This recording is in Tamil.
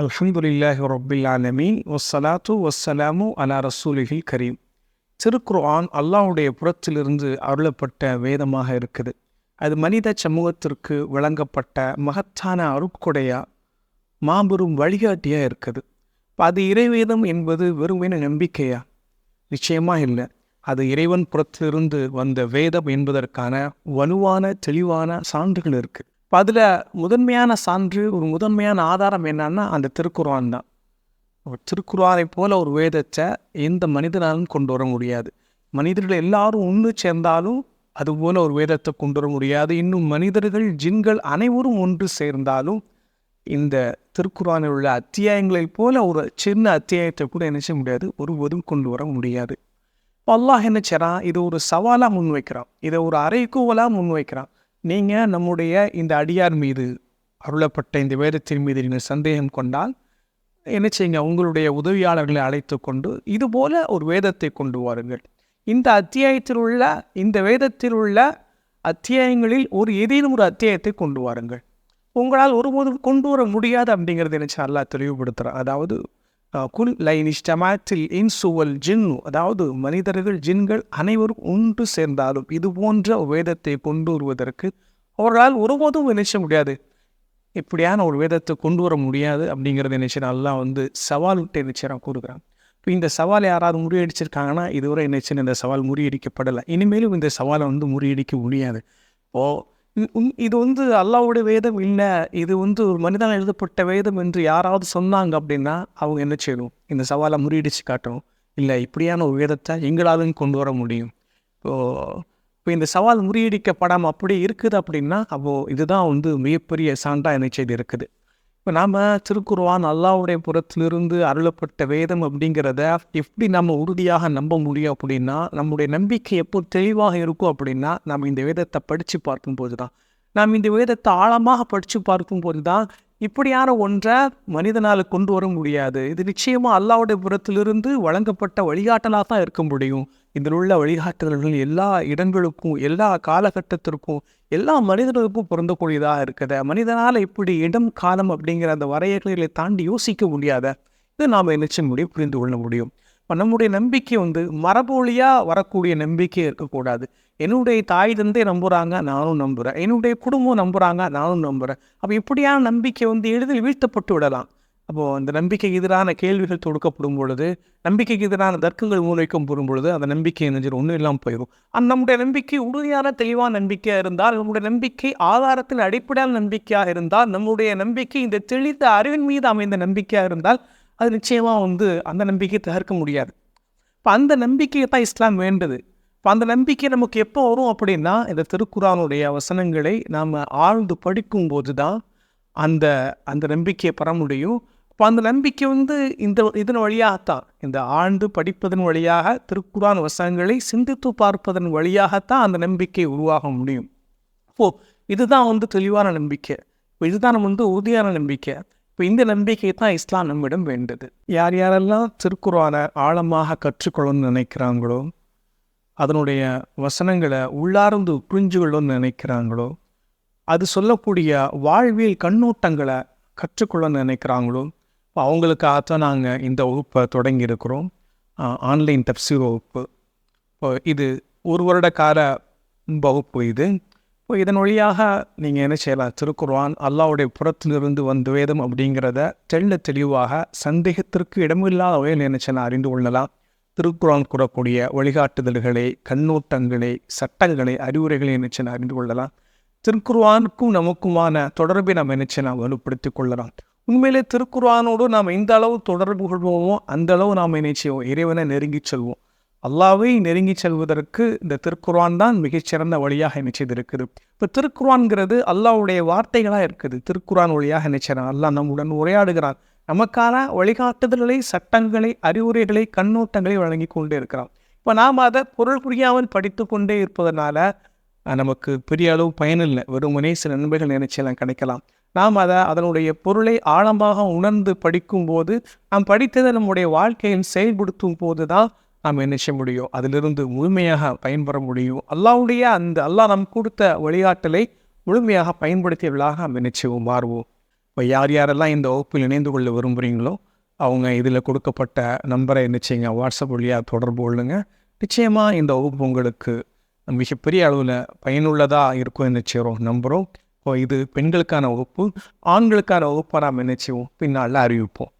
அல்ஹம்துலில்லாஹி ரொபில் ஆலமீன். வஸ்ஸலாத்து வஸ்ஸலாமு அலா ரசூலிஹில் கரீம். திருக்குர்ஆன் அல்லாஹ்வுடைய புறத்திலிருந்து அருளப்பட்ட வேதமாக இருக்குது. அது மனித சமூகத்திற்கு வழங்கப்பட்ட மகத்தான அருட்கொடையா மாபெரும் வழிகாட்டியா இருக்குது. அது இறைவேதம் என்பது வெறுமனே நம்பிக்கையா? நிச்சயமா இல்லை. அது இறைவன் புறத்திலிருந்து வந்த வேதம் என்பதற்கான வலுவான தெளிவான சான்றுகள் இருக்கு. இப்போ அதில் முதன்மையான சான்று ஒரு முதன்மையான ஆதாரம் என்னன்னா அந்த திருக்குறான் தான். ஒரு திருக்குர்ஆனை போல் ஒரு வேதத்தை எந்த மனிதனாலும் கொண்டு வர முடியாது. மனிதர்கள் எல்லாரும் ஒன்று சேர்ந்தாலும் அதுபோல் ஒரு வேதத்தை கொண்டு வர முடியாது. இன்னும் மனிதர்கள் ஜின்கள் அனைவரும் ஒன்று சேர்ந்தாலும் இந்த திருக்குறானில் உள்ள அத்தியாயங்களைப் போல ஒரு சின்ன அத்தியாயத்தை கூட என்ன செய்ய முடியாது ஒருபோதும் கொண்டு வர முடியாது. இப்போ அல்லாஹ் என்ன செய்கிறான் இது ஒரு சவாலாக முன்வைக்கிறான். இதை ஒரு அறைகூவலாக முன்வைக்கிறான். நீங்கள் நம்முடைய இந்த அடியார் மீது அருளப்பட்ட இந்த வேதத்தின் மீது நீங்கள் சந்தேகம் கொண்டால் என்ன செய்யுங்க? உங்களுடைய உதவியாளர்களை அழைத்து கொண்டு இதுபோல ஒரு வேதத்தை கொண்டு வாருங்கள். இந்த அத்தியாயத்தில் உள்ள இந்த வேதத்தில் உள்ள அத்தியாயங்களில் ஒரு ஏதேனும் ஒரு அத்தியாயத்தை கொண்டு வாருங்கள். உங்களால் ஒருபோதும் கொண்டு வர முடியாது அப்படிங்கிறது நினச்சி அல்லா தெளிவுபடுத்துகிறேன் அதாவது அஹ், குல் லைனிஷ்டமாத்தில் இன்சுவல் ஜின்னு அதாவது மனிதர்கள் ஜின்கள் அனைவரும் ஒன்று சேர்ந்தாலும் இது போன்ற வேதத்தை கொண்டு வருவதற்கு அவர்களால் ஒருபோதும் நினைச்ச முடியாது. இப்படியான ஒரு வேதத்தை கொண்டு வர முடியாது அப்படிங்கிறத நினைச்சு நல்லா வந்து சவால் விட்டு நினைச்சு கூறுகிறான். இப்போ இந்த சவாலை யாராவது முறியடிச்சிருக்காங்கன்னா இதுவரை நினைச்சு இந்த சவால் முறியடிக்கப்படலை. இனிமேலும் இந்த சவாலை வந்து முறியடிக்க முடியாது. ஓ இது வந்து அல்லாஹ்வுடைய வேதம் இல்லை. இது வந்து ஒரு மனிதனால் எழுதப்பட்ட வேதம் என்று யாராவது சொன்னாங்க அப்படின்னா அவங்க என்ன செய்யணும்? இந்த சவாலை முறியடிச்சு காட்டணும். இல்லை இப்படியான ஒரு வேதத்தை எங்களாலும் கொண்டு வர முடியும். இப்போது இப்போ இந்த சவால் முறியடிக்கப்படாமல் அப்படியே இருக்குது அப்படின்னா அப்போது இதுதான் வந்து மிகப்பெரிய சான்றாக என்ன செய்தி இருக்குது இப்போ நாம் திருக்குர்ஆன் அல்லாவுடைய புறத்திலிருந்து அருளப்பட்ட வேதம் அப்படிங்கிறத எப்படி நம்ம உறுதியாக நம்ப முடியும் அப்படின்னா நம்முடைய நம்பிக்கை எப்போ தெளிவாக இருக்கும் அப்படின்னா நம்ம இந்த வேதத்தை படித்து பார்க்கும்போது தான் நாம் இந்த வேதத்தை ஆழமாக படித்து பார்க்கும்போது தான் இப்படியான ஒன்றை மனிதனால் கொண்டு வர முடியாது. இது நிச்சயமாக அல்லாவுடைய புறத்திலிருந்து வழங்கப்பட்ட வழிகாட்டலாக தான் இருக்க முடியும். இதில் உள்ள வழிகாட்டுதல்கள் எல்லா இடங்களுக்கும் எல்லா காலகட்டத்திற்கும் எல்லா மனிதர்களுக்கும் பொருந்தக்கூடியதாக இருக்குது. மனிதனால் இப்படி இடம் காலம் அப்படிங்கிற அந்த வரையறைகளை தாண்டி யோசிக்க முடியாத இது நாம் நிச்சயம் முடியும்? புரிந்து கொள்ள முடியும். இப்போ நம்முடைய நம்பிக்கை வந்து மரபொழியாக வரக்கூடிய நம்பிக்கை இருக்கக்கூடாது. என்னுடைய தாய் தந்தை நம்புகிறாங்க நானும் நம்புகிறேன் என்னுடைய குடும்பம் நம்புகிறாங்க நானும் நம்புகிறேன் அப்போ இப்படியான நம்பிக்கை வந்து எளிதில் வீழ்த்தப்பட்டு விடலாம்? அப்போது அந்த நம்பிக்கைக்கு எதிரான கேள்விகள் தொடுக்கப்படும் பொழுது நம்பிக்கைக்கு எதிரான தர்க்கங்கள் முன்வைக்கப்படும் பொழுது அந்த நம்பிக்கை என்ன ஒன்றும் இல்லாமல் போயிடும். அந்த நம்முடைய நம்பிக்கை உறுதியான தெளிவான நம்பிக்கையாக இருந்தால் நம்முடைய நம்பிக்கை ஆதாரத்தின் அடிப்படையான நம்பிக்கையாக இருந்தால் நம்முடைய நம்பிக்கை இந்த தெளிந்த அறிவின் மீது அமைந்த நம்பிக்கையாக இருந்தால் அது நிச்சயமாக வந்து அந்த நம்பிக்கையை தகர்க்க முடியாது. இப்போ அந்த நம்பிக்கையை தான் இஸ்லாம் வேண்டது. இப்போ அந்த நம்பிக்கை நமக்கு எப்போ வரும் அப்படின்னா இந்த திருக்குறானுடைய வசனங்களை நாம் ஆழ்ந்து படிக்கும்போது தான் அந்த அந்த நம்பிக்கையை பெற முடியும். இப்போ அந்த நம்பிக்கை வந்து இந்த இதன் வழியாகத்தான் இந்த ஆழ்ந்து படிப்பதன் வழியாக திருக்குறான் வசனங்களை சிந்தித்து பார்ப்பதன் வழியாகத்தான் அந்த நம்பிக்கை உருவாக முடியும். ஓ இதுதான் வந்து தெளிவான நம்பிக்கை. இப்போ இதுதான் நம்ம வந்து உறுதியான நம்பிக்கை. இப்போ இந்த நம்பிக்கை தான் இஸ்லாம் நம்மிடம் வேண்டது. யார் யாரெல்லாம் திருக்குறானை ஆழமாக கற்றுக்கொள்ளணும்னு நினைக்கிறாங்களோ அதனுடைய வசனங்களை உள்ளார்ந்து புரிஞ்சுக்கொள்ளணும்னு நினைக்கிறாங்களோ? அது சொல்லக்கூடிய வாழ்வியல் கண்ணோட்டங்களை கற்றுக்கொள்ளணும்னு நினைக்கிறாங்களோ? இப்போ அவங்களுக்காகத்தான் நாங்கள் இந்த வகுப்பை தொடங்கியிருக்கிறோம். ஆன்லைன் தப்சீர் வகுப்பு. இப்போ இது ஒரு வருடக்கார வகுப்பு இது. இப்போ இதன் வழியாக நீங்கள் என்ன செய்யலாம்? திருக்குர்ஆன் அல்லாவுடைய புறத்திலிருந்து வந்த வேதம் அப்படிங்கிறத தெள்ள தெளிவாக சந்தேகத்திற்கு இடமில்லாத வகையில் என்ன செய்யலாம்? அறிந்து கொள்ளலாம். திருக்குறான் கூறக்கூடிய வழிகாட்டுதல்களை கண்ணோட்டங்களை சட்டங்களை அறிவுரைகளை நினைச்சு அறிந்து கொள்ளலாம். திருக்குர்வானுக்கும் நமக்குமான தொடர்பை நாம் நினைச்சு நாம் வலுப்படுத்திக் கொள்ளலாம். உண்மையிலே திருக்குர்வானோடு நாம் எந்த அளவு தொடர்பு கொள்வோமோ அந்த அளவு நாம் என்ன செய்வோம்? இறைவனை நெருங்கிச் செல்வோம். அல்லாவை நெருங்கி செல்வதற்கு இந்த திருக்குர்வான் தான் மிகச்சிறந்த வழியாக நினைச்சது இருக்குது இப்போ திருக்குர்வான்கிறது அல்லாவுடைய வார்த்தைகளாக இருக்குது. திருக்குறான் வழியாக என்ன செய்யறான்? அல்லாஹ் நம்முடன் உரையாடுகிறான். நமக்கான வழிகாட்டுதல்களை சட்டங்களை அறிவுரைகளை கண்ணோட்டங்களை வழங்கி கொண்டே இருக்கிறான். இப்போ நாம் அதை பொருள் புரியாமல் படித்து கொண்டே இருப்பதனால நமக்கு பெரிய அளவு பயனில்லை வெறுமனே சில நன்மைகள் நினைச்செல்லாம் கிடைக்கலாம். நாம் அதை அதனுடைய பொருளை ஆழமாக உணர்ந்து படிக்கும்போது நாம் படித்ததை நம்முடைய வாழ்க்கையில் செயல்படுத்தும் போது தான் நாம் என்ன செய்ய முடியும்? அதிலிருந்து முழுமையாக பயன்பெற முடியும். அல்லாவுடைய அந்த அல்லாஹ் நம் கொடுத்த வழிகாட்டலை முழுமையாக பயன்படுத்தியவர்களாக நாம் என்ன செய்வோம்? மாறுவோம். இப்போ யார் யாரெல்லாம் இந்த வகுப்பில் இணைந்து கொள்ள விரும்புகிறீங்களோ அவங்க இதில் கொடுக்கப்பட்ட நம்பரை நிச்சயங்க வாட்ஸ்அப் வழியாக தொடர்பு கொள்ளுங்க. நிச்சயமாக இந்த வகுப்பு உங்களுக்கு மிகப்பெரிய அளவில் பயனுள்ளதாக இருக்கும் என்ன செய்கிறோம் நம்புகிறோம். இப்போ இது பெண்களுக்கான வகுப்பு ஆண்களுக்கான வகுப்பை நாம் நினைச்சுவோம் பின்னால் அறிவிப்போம்.